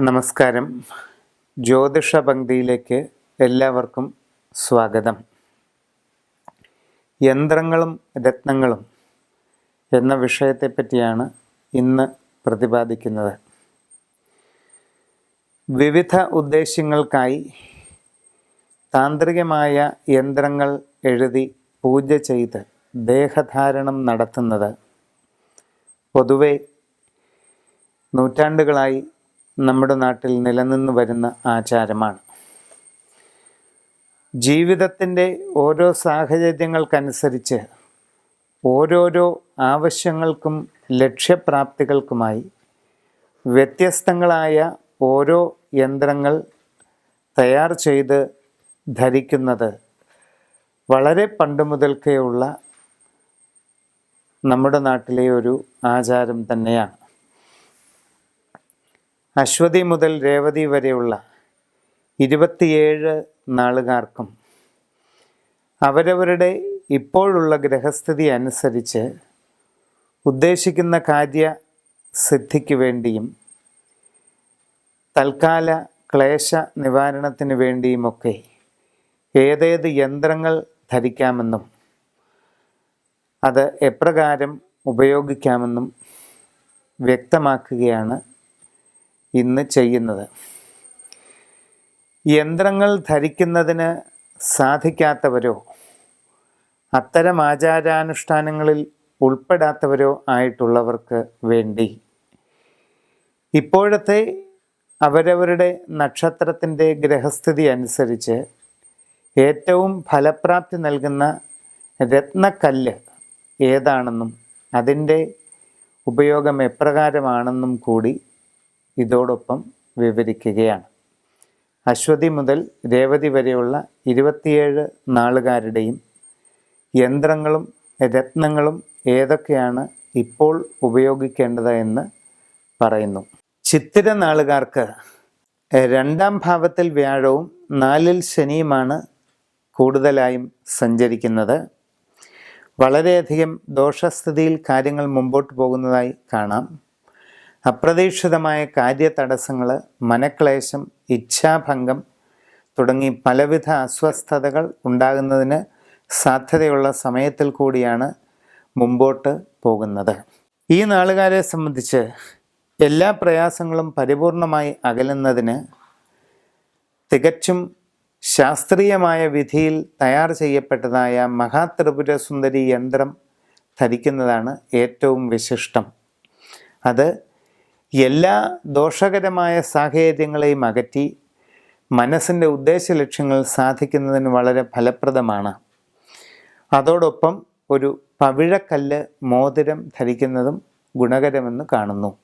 നമസ്കാരം. ജ്യോതിഷ പങ്ക്തിയിലേക്ക് എല്ലാവർക്കും സ്വാഗതം. യന്ത്രങ്ങളും രത്നങ്ങളും എന്ന വിഷയത്തെപ്പറ്റിയാണ് ഇന്ന് പ്രതിപാദിക്കുന്നത്. വിവിധ ഉദ്ദേശ്യങ്ങൾക്കായി താന്ത്രികമായ യന്ത്രങ്ങൾ എഴുതി പൂജ ചെയ്ത് ദേഹധാരണം നടത്തുന്നത് പൊതുവെ നൂറ്റാണ്ടുകളായി നമ്മുടെ നാട്ടിൽ നിലനിന്ന് വരുന്ന ആചാരമാണ്. ജീവിതത്തിന്റെ ഓരോ സാഹചര്യങ്ങൾക്കനുസരിച്ച് ഓരോരോ ആവശ്യങ്ങൾക്കും ലക്ഷ്യപ്രാപ്തികൾക്കുമായി വ്യത്യസ്തങ്ങളായ ഓരോ യന്ത്രങ്ങൾ തയ്യാർ ചെയ്ത് ധരിക്കുന്നത് വളരെ പണ്ട് മുതൽക്കേ ഉള്ള നമ്മുടെ നാട്ടിലെ ഒരു ആചാരം തന്നെയാണ്. അശ്വതി മുതൽ രേവതി വരെയുള്ള ഇരുപത്തിയേഴ് നാളുകാർക്കും അവരവരുടെ ഇപ്പോഴുള്ള ഗ്രഹസ്ഥിതി അനുസരിച്ച് ഉദ്ദേശിക്കുന്ന കാര്യ സിദ്ധിക്ക് വേണ്ടിയും തൽക്കാല ക്ലേശ നിവാരണത്തിന് വേണ്ടിയുമൊക്കെ ഏതേത് യന്ത്രങ്ങൾ ധരിക്കാമെന്നും അത് എപ്രകാരം ഉപയോഗിക്കാമെന്നും വ്യക്തമാക്കുകയാണ് ഇന്ന് ചെയ്യുന്നത്. യന്ത്രങ്ങൾ ധരിക്കുന്നതിന് സാധിക്കാത്തവരോ അത്തരം ആചാരാനുഷ്ഠാനങ്ങളിൽ ഉൾപ്പെടാത്തവരോ ആയിട്ടുള്ളവർക്ക് വേണ്ടി ഇപ്പോഴത്തെ അവരവരുടെ നക്ഷത്രത്തിന്റെ ഗ്രഹസ്ഥിതി അനുസരിച്ച് ഏറ്റവും ഫലപ്രാപ്തി നൽകുന്ന രത്നക്കല്ല് ഏതാണെന്നും അതിന്റെ ഉപയോഗം എപ്രകാരമാണെന്നും കൂടി ഇതോടൊപ്പം വിവരിക്കുകയാണ്. അശ്വതി മുതൽ രേവതി വരെയുള്ള ഇരുപത്തിയേഴ് നാളുകാരുടെയും യന്ത്രങ്ങളും രത്നങ്ങളും ഏതൊക്കെയാണ് ഇപ്പോൾ ഉപയോഗിക്കേണ്ടത് എന്ന് പറയുന്നു. ചിത്തിര നാളുകാർക്ക് രണ്ടാം ഭാവത്തിൽ വ്യാഴവും നാലിൽ ശനിയുമാണ് കൂടുതലായും സഞ്ചരിക്കുന്നത്. വളരെയധികം ദോഷസ്ഥിതിയിൽ കാര്യങ്ങൾ മുമ്പോട്ട് പോകുന്നതായി കാണാം. അപ്രതീക്ഷിതമായ കാര്യതടസ്സങ്ങൾ മനക്ലേശം ഇച്ഛാഭംഗം തുടങ്ങി പലവിധ അസ്വസ്ഥതകൾ ഉണ്ടാകുന്നതിന് സാധ്യതയുള്ള സമയത്തിൽ കൂടിയാണ് മുമ്പോട്ട് പോകുന്നത്. ഈ നാളുകാരെ സംബന്ധിച്ച് എല്ലാ പ്രയാസങ്ങളും പരിപൂർണമായി അകലുന്നതിന് തികച്ചും ശാസ്ത്രീയമായ വിധിയിൽ തയ്യാർ ചെയ്യപ്പെട്ടതായ മഹാത്രിപുര സുന്ദരി യന്ത്രം ധരിക്കുന്നതാണ് ഏറ്റവും വിശിഷ്ടം. അത് എല്ലാ ദോഷകരമായ സാഹചര്യങ്ങളെയും അകറ്റി മനസ്സിന്റെ ഉദ്ദേശ ലക്ഷ്യങ്ങൾ സാധിക്കുന്നതിന് വളരെ ഫലപ്രദമാണ്. അതോടൊപ്പം ഒരു പവിഴക്കല്ല് മോതിരം ധരിക്കുന്നതും ഗുണകരമെന്ന് കാണുന്നു.